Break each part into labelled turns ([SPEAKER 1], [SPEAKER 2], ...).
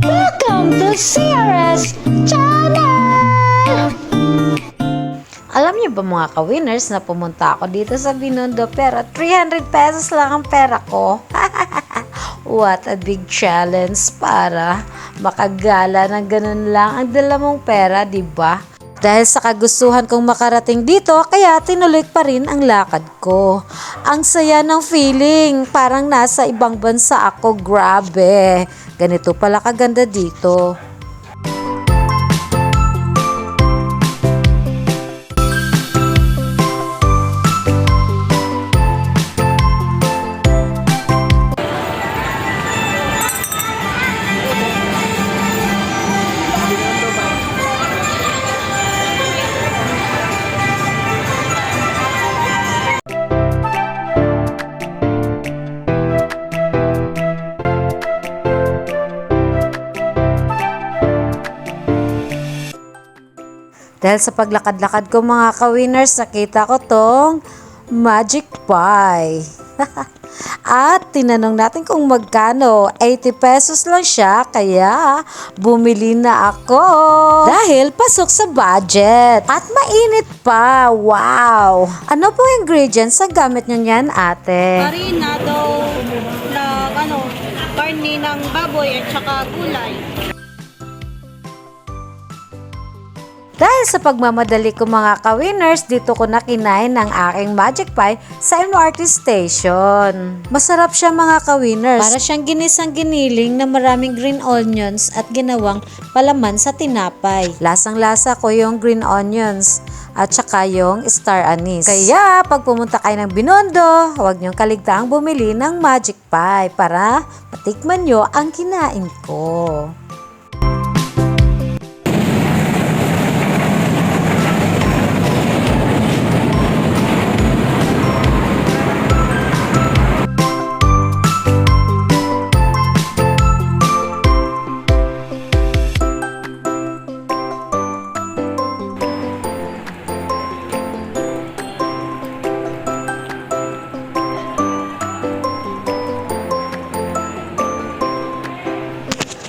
[SPEAKER 1] Welcome to CRS Channel! Alam niyo ba mga ka-winners na pumunta ako dito sa Binondo pero 300 pesos lang ang pera ko? What a big challenge para makagala ng ganun lang ang dala mong pera, di ba? Dahil sa kagustuhan kong makarating dito, kaya tinuloy pa rin ang lakad ko. Ang saya ng feeling, parang nasa ibang bansa ako, grabe. Ganito pala kaganda dito. Dahil sa paglakad-lakad ko mga ka-winners, nakita ko tong Magic Pie. At tinanong natin kung magkano. 80 pesos lang siya, kaya bumili na ako. Dahil pasok sa budget. At mainit pa. Wow! Ano po ingredients ang gamit nyo niyan, ate?
[SPEAKER 2] Marinado na ano, karne ng baboy at saka gulay.
[SPEAKER 1] Dahil sa pagmamadali ko mga ka-winners, dito ko na kinain ng aking Magic Pie sa MRT Station. Masarap siya mga ka-winners. Para siyang ginisang giniling na maraming green onions at ginawang palaman sa tinapay. Lasang-lasa ko yung green onions at saka yung star anise. Kaya pag pumunta kayo ng Binondo, huwag niyong kaligtaang bumili ng Magic Pie para matikman nyo ang kinain ko.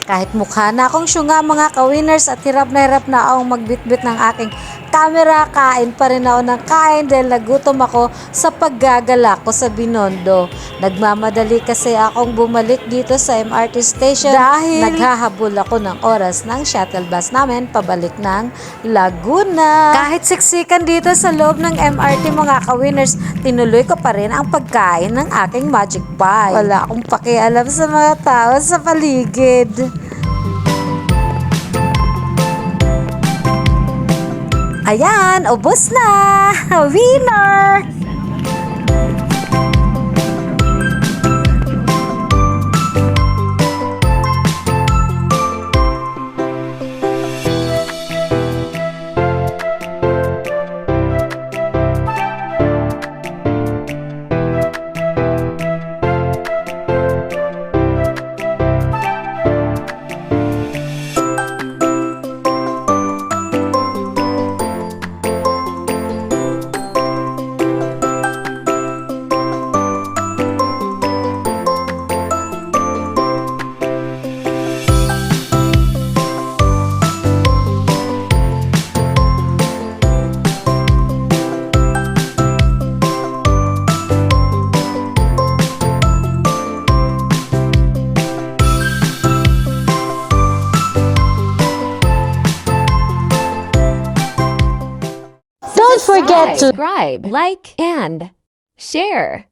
[SPEAKER 1] Kahit mukha na akong syunga mga ka-winners at hirap na hirap na akong magbitbit ng aking camera, kain pa rin ako ng kain dahil nagutom ako sa paggagala ko sa Binondo. Nagmamadali kasi akong bumalik dito sa MRT station dahil naghahabol ako ng oras ng shuttle bus namin pabalik ng Laguna. Kahit siksikan dito sa loob ng MRT mga ka-winners, tinuloy ko pa rin ang pagkain ng aking magic pie. Wala akong pakialam sa mga tao sa paligid. Ayan, ubos na! Winner! Don't forget to
[SPEAKER 3] subscribe, like, and share.